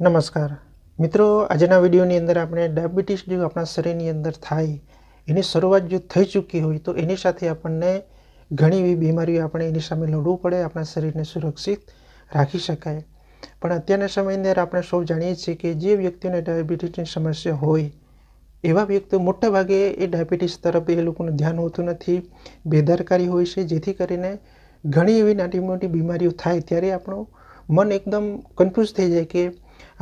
નમસ્કાર. મિત્રો, આજના વિડીયોની અંદર આપણે ડાયાબિટીસ જો આપણા શરીરની અંદર થાય, એની શરૂઆત જો થઈ ચૂકી હોય, તો એની સાથે આપણને ઘણી એવી બીમારીઓ આપણે એની સામે લડવું પડે, આપણા શરીરને સુરક્ષિત રાખી શકાય. પણ અત્યારના સમયની અંદર આપણે સૌ જાણીએ છીએ કે જે વ્યક્તિઓને ડાયાબિટીસની સમસ્યા હોય, એવા વ્યક્તિઓ મોટાભાગે એ ડાયાબિટીસ તરફ એ લોકોનું ધ્યાન હોતું નથી, બેદરકારી હોય છે, જેથી કરીને ઘણી એવી નાની મોટી બીમારીઓ થાય, ત્યારે આપણું મન એકદમ કન્ફ્યુઝ થઈ જાય કે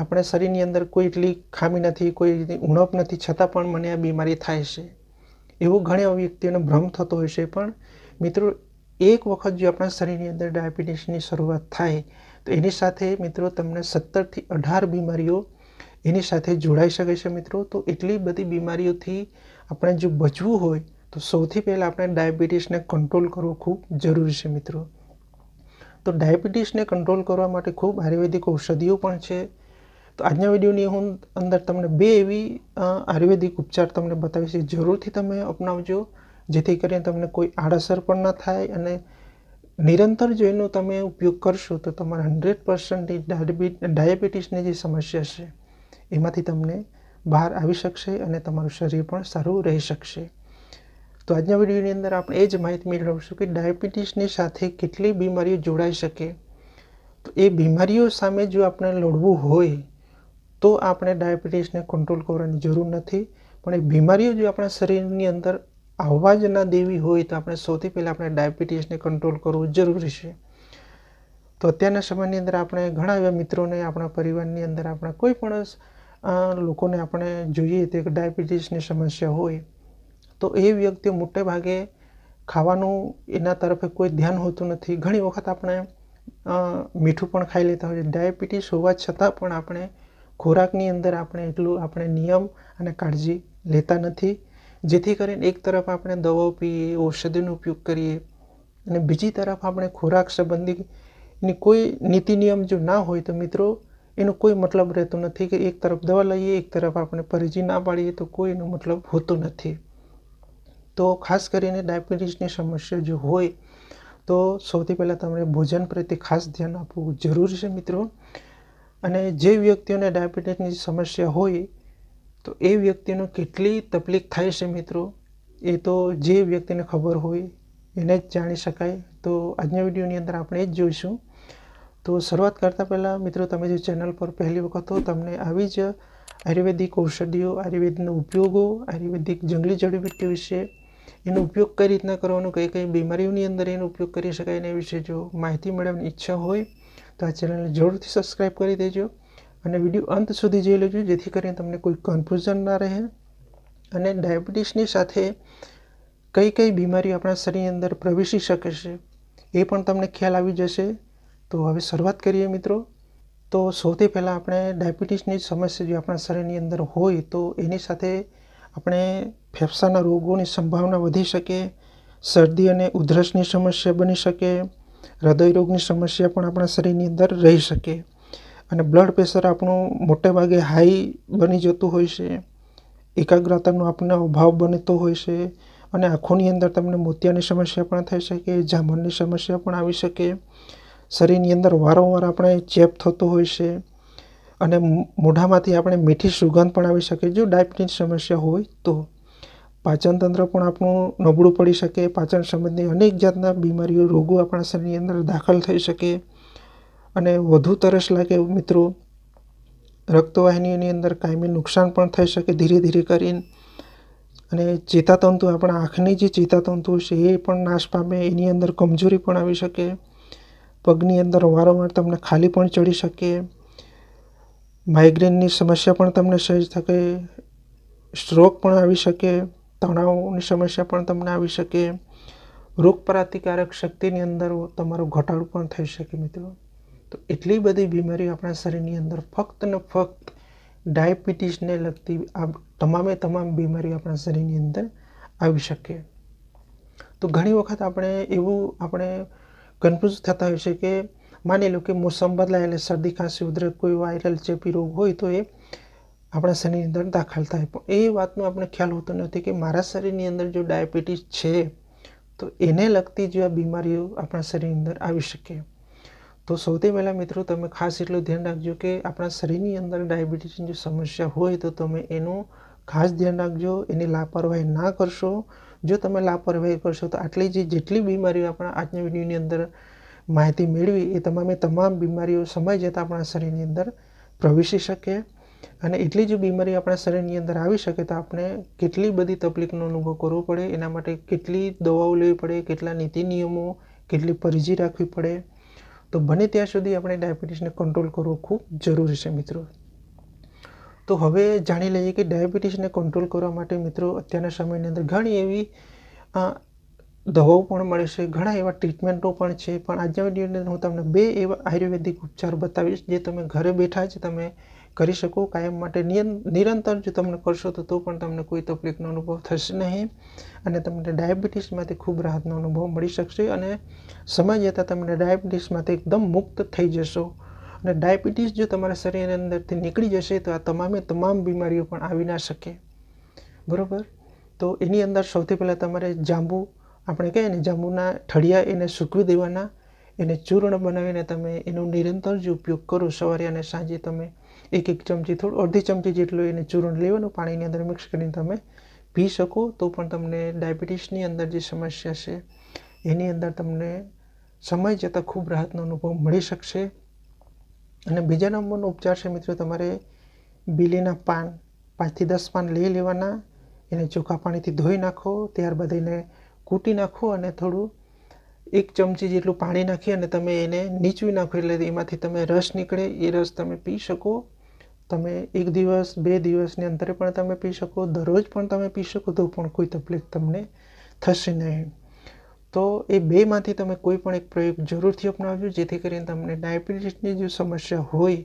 આપણા શરીરની અંદર કોઈ એટલી ખામી નથી, કોઈ ઉણપ નથી, છતાં પણ મને આ બીમારી થાય છે. એવો ઘણા વ્યક્તિઓને ભ્રમ થતો હોય છે. પણ મિત્રો, એક વખત જો આપણા શરીરની અંદર ડાયાબિટીસની શરૂઆત થાય, તો એની સાથે મિત્રો તમને સત્તરથી અઢાર બીમારીઓ એની સાથે જોડાઈ શકે છે મિત્રો. તો એટલી બધી બીમારીઓથી આપણે જો બચવું હોય, તો સૌથી પહેલાં આપણે ડાયાબિટીસને કંટ્રોલ કરવો ખૂબ જરૂરી છે મિત્રો. તો ડાયાબિટીસને કંટ્રોલ કરવા માટે ખૂબ આયુર્વેદિક ઔષધિઓ પણ છે. તો આજના વિડીયોની અંદર તમને બે એવી આયુર્વેદિક ઉપચાર તમને બતાવીશ. જરૂરથી તમે અપનાવજો, જેથી કરીને તમને કોઈ આડઅસર પણ ન થાય અને નિરંતર જો એનો તમે ઉપયોગ કરશો તો તમારા હંડ્રેડ પર્સન્ટની ડાયાબિટીસની જે સમસ્યા છે, એમાંથી તમને બહાર આવી શકશે અને તમારું શરીર પણ સારું રહી શકશે. તો આજના વિડીયોની અંદર આપણે એ જ માહિતી મેળવીશું કે ડાયાબિટીસની સાથે કેટલી બીમારીઓ જોડાઈ શકે. તો એ બીમારીઓ સામે જો આપણે લડવું હોય તો આપણે ડાયાબિટીસને કંટ્રોલ કરવાની જરૂર નથી. પણ એ બીમારીઓ જો આપણા શરીરની અંદર આવવા જ ના દેવી હોય તો આપણે સૌથી પહેલાં આપણે ડાયાબિટીસને કંટ્રોલ કરવું જરૂરી છે. તો અત્યારના સમયની અંદર આપણે ઘણા એવા મિત્રોને, આપણા પરિવારની અંદર આપણા કોઈ પણ લોકોને આપણે જોઈએ તો ડાયાબિટીસની સમસ્યા હોય, તો એ વ્યક્તિઓ મોટે ભાગે ખાવાનું એના તરફે કોઈ ધ્યાન હોતું નથી. ઘણી વખત આપણે મીઠું પણ ખાઈ લેતા હોય ડાયાબિટીસ હોવા છતાં પણ આપણે ખોરાકની અંદર આપણે એટલું, આપણે નિયમ અને કાળજી લેતા નથી. જેથી કરીને એક તરફ આપણે દવાઓ પીએ, ઔષધિનો ઉપયોગ કરીએ, અને બીજી તરફ આપણે ખોરાક સંબંધીની કોઈ નીતિ નિયમ જો ના હોય તો મિત્રો, એનો કોઈ મતલબ રહેતો નથી કે એક તરફ દવા લઈએ, એક તરફ આપણે પરેજી ના પાડીએ તો કોઈ એનો મતલબ હોતો નથી. તો ખાસ કરીને ડાયાબિટીસની સમસ્યા જો હોય, તો સૌથી પહેલાં તમારે ભોજન પ્રત્યે ખાસ ધ્યાન આપવું જરૂરી છે મિત્રો. અને જે વ્યક્તિઓને ડાયાબિટીસની સમસ્યા હોય, તો એ વ્યક્તિનો કેટલી તકલીફ થાય છે મિત્રો? એ તો જે વ્યક્તિને ખબર હોય એને જ જાણી શકાય. તો આજના વિડીયોની અંદર આપણે જ જોઈશું. તો શરૂઆત કરતાં પહેલાં મિત્રો, તમે જે ચેનલ પર પહેલી વખત હો, તમને આવી જ આયુર્વેદિક ઔષધિઓ, આયુર્વેદના ઉપયોગો, આયુર્વેદિક જંગલી જડીબુટ્ટી વિશે, એનો ઉપયોગ કઈ રીતના કરવાનો, કઈ કઈ બીમારીઓની અંદર એનો ઉપયોગ કરી શકાય એના વિશે જો માહિતી મેળવવાની ઈચ્છા હોય તો આ ચેનલને જરૂરથી સબસ્ક્રાઈબ કરી દેજો અને વીડિયો અંત સુધી જોઈ લેજો, જેથી કરીને તમને કોઈ કન્ફ્યુઝન ના રહે અને ડાયાબિટીસની સાથે કઈ કઈ બીમારીઓ આપણા શરીરની અંદર પ્રવેશી શકે છે એ પણ તમને ખ્યાલ આવી જશે. તો હવે શરૂઆત કરીએ મિત્રો. તો સૌથી પહેલાં આપણે ડાયાબિટીસની સમસ્યા જો આપણા શરીરની અંદર હોય તો એની સાથે આપણે ફેફસાના રોગોની સંભાવના વધી શકે, શરદી અને ઉધરસની સમસ્યા બની શકે હૃદયરોગની સમસ્યા પણ આપણા શરીરની અંદર રહી શકે. અને બ્લડ પ્રેશર આપણું મોટે ભાગે હાઈ બની જતું હોય છે. એકાગ્રતાનો આપણને અભાવ બનતો હોય છે. અને આંખોની અંદર તમને મોતિયાની સમસ્યા પણ થઈ શકે જામણની સમસ્યા પણ આવી શકે. શરીરની અંદર વારંવાર આપણે ચેપ થતો હોય છે. અને મોઢામાંથી આપણે મીઠી સુગંધ પણ આવી શકે જો ડાયાબિટીસ સમસ્યા હોય તો. પાચન તંત્ર પણ આપણું નબળું પડી શકે, પાચન સંબંધી અનેક જાતના બીમારીઓ, રોગો આપણા શરીરની અંદર દાખલ થઈ શકે. અને વધુ તરસ લાગે મિત્રો રક્તવાહિનીઓની અંદર કાયમી નુકસાન પણ થઈ શકે ધીરે ધીરે કરીને. અને ચેતાતંતુ, આપણા આંખની જે ચેતાતંતુ છે એ પણ નાશ પામે, એની અંદર કમજોરી પણ આવી શકે. પગની અંદર વારંવાર તમને ખાલી પણ ચડી શકે. માઇગ્રેનની સમસ્યા પણ તમને સહેજ થકે. સ્ટ્રોક પણ આવી શકે. તણાવની સમસ્યા પણ તમને આવી શકે. રોગ પ્રતિકારક શક્તિની અંદર તમારો ઘટાડો પણ થઈ શકે મિત્રો. તો એટલી બધી બીમારીઓ આપણા શરીરની અંદર ફક્ત ને ફક્ત ડાયાબિટીસને લગતી આ તમામે તમામ બીમારીઓ આપણા શરીરની અંદર આવી શકે. તો ઘણી વખત આપણે એવું આપણે કન્ફ્યુઝ થતા હોય છે કે માની લો કે મોસમ બદલાય એટલે શરદી, ખાંસી, ઉધરસ, કોઈ વાયરલ ચેપી રોગ હોય તો એ આપણા શરીરની અંદર દાખલ થાય. પણ એ વાતનો આપણે ખ્યાલ હોતો નથી કે મારા શરીરની અંદર જો ડાયાબિટીસ છે, તો એને લગતી જો આ બીમારીઓ આપણા શરીરની અંદર આવી શકે. તો સૌથી પહેલાં મિત્રો તમે ખાસ એટલું ધ્યાન રાખજો કે આપણા શરીરની અંદર ડાયાબિટીસની જો સમસ્યા હોય તો તમે એનું ખાસ ધ્યાન રાખજો, એની લાપરવાહી ના કરશો. જો તમે લાપરવાહી કરશો તો આટલી જે જેટલી બીમારીઓ આપણા આજના વિડીયોની અંદર માહિતી મેળવી, એ તમામે તમામ બીમારીઓ સમય જતાં આપણા શરીરની અંદર પ્રવેશી શકે. અને એટલી જ બીમારી આપણા શરીરની અંદર આવી શકે તો આપણે કેટલી બધી તકલીફનો અનુભવ કરવો પડે, એના માટે કેટલી દવાઓ લેવી પડે, કેટલા નીતિ નિયમો, કેટલી પરજી રાખવી પડે. તો બને ત્યાં સુધી આપણે ડાયાબિટીસને કંટ્રોલ કરવો ખૂબ જરૂરી છે મિત્રો. તો હવે જાણી લઈએ કે ડાયાબિટીસને કંટ્રોલ કરવા માટે મિત્રો અત્યારના સમયની અંદર ઘણી એવી દવાઓ પણ મળે છે, ઘણા એવા ટ્રીટમેન્ટો પણ છે. પણ આજના વિડીયોની અંદર હું તમને બે એવા આયુર્વેદિક ઉપચાર બતાવીશ જે તમે ઘરે બેઠા જ તમે કરી શકો, કાયમ માટે નિરંતર જો તમને કરશો તો તો પણ તમને કોઈ તકલીફનો અનુભવ થશે નહીં અને તમને ડાયાબિટીસમાંથી ખૂબ રાહતનો અનુભવ મળી શકશે અને સમય જતાં તમને ડાયાબિટીસમાંથી એકદમ મુક્ત થઈ જશો. અને ડાયાબિટીસ જો તમારા શરીરની અંદરથી નીકળી જશે તો આ તમામે તમામ બીમારીઓ પણ આવી ના શકે. બરાબર? તો એની અંદર સૌથી પહેલાં તમારે જાંબુ, આપણે કહીએ ને જાંબુના ઠળિયા એને સૂકવી દેવાના, એને ચૂર્ણ બનાવીને તમે એનો નિરંતર જ ઉપયોગ કરો. સવારે અને સાંજે તમે એક એક ચમચી થોડું અડધી ચમચી જેટલું એને ચૂરણ લેવાનું, પાણીની અંદર મિક્સ કરીને તમે પી શકો. તો પણ તમને ડાયાબિટીસની અંદર જે સમસ્યા છે, એની અંદર તમને સમય જતાં ખૂબ રાહતનો અનુભવ મળી શકશે. અને બીજા નંબરનો ઉપચાર છે મિત્રો, તમારે બીલીના પાન, પાંચથી દસ પાન લઈ લેવાના. એને ચોખ્ખા પાણીથી ધોઈ નાખો, ત્યારબાદ એને કૂટી નાખો અને થોડું એક ચમચી જેટલું પાણી નાખી અને તમે એને નીચવી નાખો એટલે એમાંથી તમે રસ નીકળે, એ રસ તમે પી શકો. તમે એક દિવસ, બે દિવસની અંતરે પણ તમે પી શકો, દરરોજ પણ તમે પી શકો, તો પણ કોઈ તકલીફ તમને થશે નહીં. તો એ બેમાંથી તમે કોઈ પણ એક પ્રયોગ જરૂરથી અપનાવજો, જેથી કરીને તમને ડાયાબિટીસની જો સમસ્યા હોય,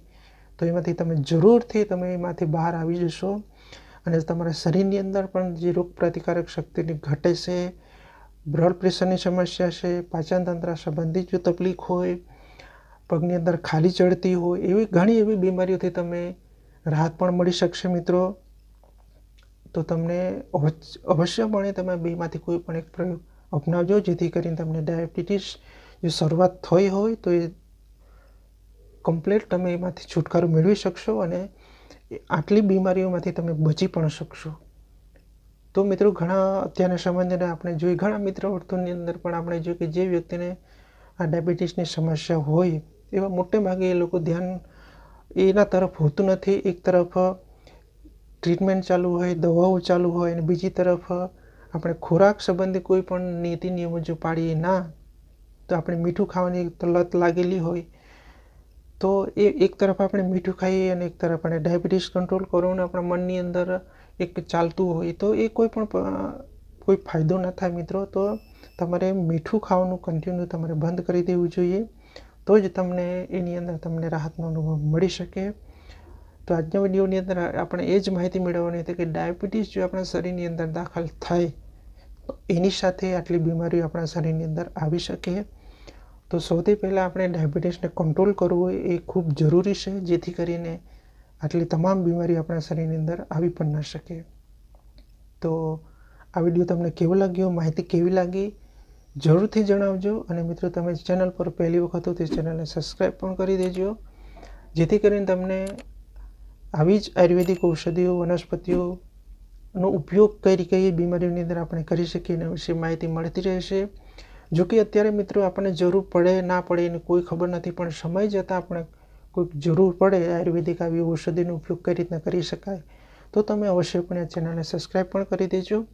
તો એમાંથી તમે જરૂરથી તમે એમાંથી બહાર આવી જશો. અને તમારા શરીરની અંદર પણ જે રોગ પ્રતિકારક શક્તિની ઘટે છે, બ્લડ પ્રેશરની સમસ્યા છે, પાચનતંત્ર સંબંધિત જો તકલીફ હોય, પગની અંદર ખાલી ચડતી હોય, એવી ઘણી એવી બીમારીઓથી તમે રાહત પણ મળી શકશે મિત્રો. તો તમને અવશ્યપણે તમે બેમાંથી કોઈ પણ એક પ્રયોગ અપનાવજો, જેથી કરીને તમને ડાયાબિટીસ જો શરૂઆત થઈ હોય તો એ કમ્પ્લીટ તમે એમાંથી છુટકારો મેળવી શકશો અને આટલી બીમારીઓમાંથી તમે બચી પણ શકશો. તો મિત્રો, ઘણા અત્યારના સમયને આપણે જોઈ, ઘણા મિત્રો વર્તુળની અંદર પણ આપણે જોયું કે જે વ્યક્તિને આ ડાયાબિટીસની સમસ્યા હોય, એવા મોટે ભાગે એ લોકો ધ્યાન એના તરફ હોતું નથી. એક તરફ ટ્રીટમેન્ટ ચાલુ હોય, દવાઓ ચાલુ હોય અને બીજી તરફ આપણે ખોરાક સંબંધી કોઈ પણ નીતિ નિયમો જો પાડીએ ના, તો આપણે મીઠું ખાવાની લત લાગેલી હોય. તો એ એક તરફ આપણે મીઠું ખાઈએ અને એક તરફ આપણે ડાયાબિટીસ કંટ્રોલ કરવાનું આપણા મનની અંદર એક ચાલતું હોય. તો એ કોઈ પણ કોઈ ફાયદો ન થાય મિત્રો. તો તમારે મીઠું ખાવાનું કન્ટિન્યુ તમારે બંધ કરી દેવું જોઈએ. તો જ તમને એની અંદર તમને રાહતનો અનુભવ મળી શકે. તો આજના વિડીયોની અંદર આપણે એ જ માહિતી મેળવવાની હતી કે ડાયાબિટીસ જો આપણા શરીરની અંદર દાખલ થાય, તો એની સાથે આટલી બીમારીઓ આપણા શરીરની અંદર આવી શકે. તો સૌથી પહેલાં આપણે ડાયાબિટીસને કંટ્રોલ કરવું એ ખૂબ જરૂરી છે, જેથી કરીને આટલી તમામ બીમારીઓ આપણા શરીરની અંદર આવી પણ ન શકે. તો આ વીડિયો તમને કેવો લાગ્યો, માહિતી કેવી લાગી? જરૂરથી જણાવજો અને મિત્રો, તમે ચેનલ પર પહેલી વખત તો ચેનલને સબસ્ક્રાઈબ પણ કરી દેજો. જેથી કરીને તમને આવી જ આયુર્વેદિક ઔષધિઓ, વનસ્પતિઓનો ઉપયોગ કઈ કઈ બીમારીઓની અંદર આપણે કરી શકીએ એના વિશે માહિતી મળતી રહેશે. જો કે અત્યારે મિત્રો, આપણને જરૂર પડે ના પડે એની કોઈ ખબર નથી, પણ સમય જતાં આપણે કોઈક જરૂર પડે આયુર્વેદિક આવી ઔષધિનો ઉપયોગ કઈ રીતના કરી શકાય, તો તમે અવશ્યપણે આ ચેનલને સબસ્ક્રાઈબ પણ કરી દેજો.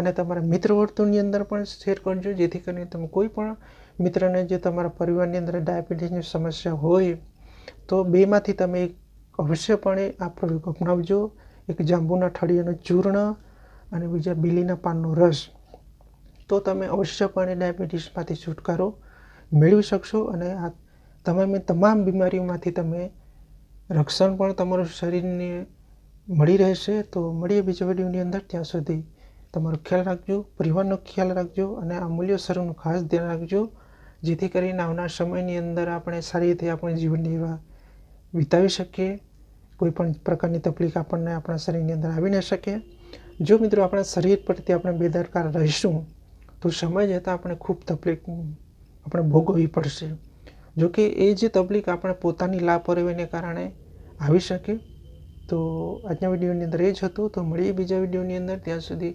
અને તમારા મિત્ર વર્તુળની અંદર પણ શેર કરજો, જેથી કરીને તમે કોઈ પણ મિત્રને જે તમારા પરિવારની અંદર ડાયાબિટીસની સમસ્યા હોય, તો બેમાંથી તમે અવશ્યપણે આ પ્રયોગ અપનાવજો. એક જાંબુના ઠળિયાનું ચૂર્ણ અને બીજા બીલીના પાનનો રસ. તો તમે અવશ્યપણે ડાયાબિટીસમાંથી છુટકારો મેળવી શકશો અને આ તમામે તમામ બીમારીઓમાંથી તમે રક્ષણ પણ તમારું શરીરને મળી રહેશે. તો મળીએ બીજા વિડીયોની અંદર. ત્યાં સુધી તમારો ખ્યાલ રાખજો, પરિવારનો ખ્યાલ રાખજો અને આ મૂલ્ય સર્વનું ખાસ ધ્યાન રાખજો, જેથી કરીને આવનાર સમયની અંદર આપણે સારી રીતે આપણે જીવન નિર્વાહ વિતાવી શકીએ કોઈપણ પ્રકારની તકલીફ આપણને આપણા શરીરની અંદર આવી ન શકે. જો મિત્રો આપણા શરીર પરથી આપણે બેદરકાર રહીશું, તો સમય જતાં આપણે ખૂબ તકલીફ આપણે ભોગવવી પડશે. જો કે એ જે તકલીફ આપણે પોતાની લાપરવાહીને કારણે આવી શકે, તો આજના વિડીયોની અંદર એ જ હતું. તો મળીએ બીજા વિડીયોની અંદર. ત્યાં સુધી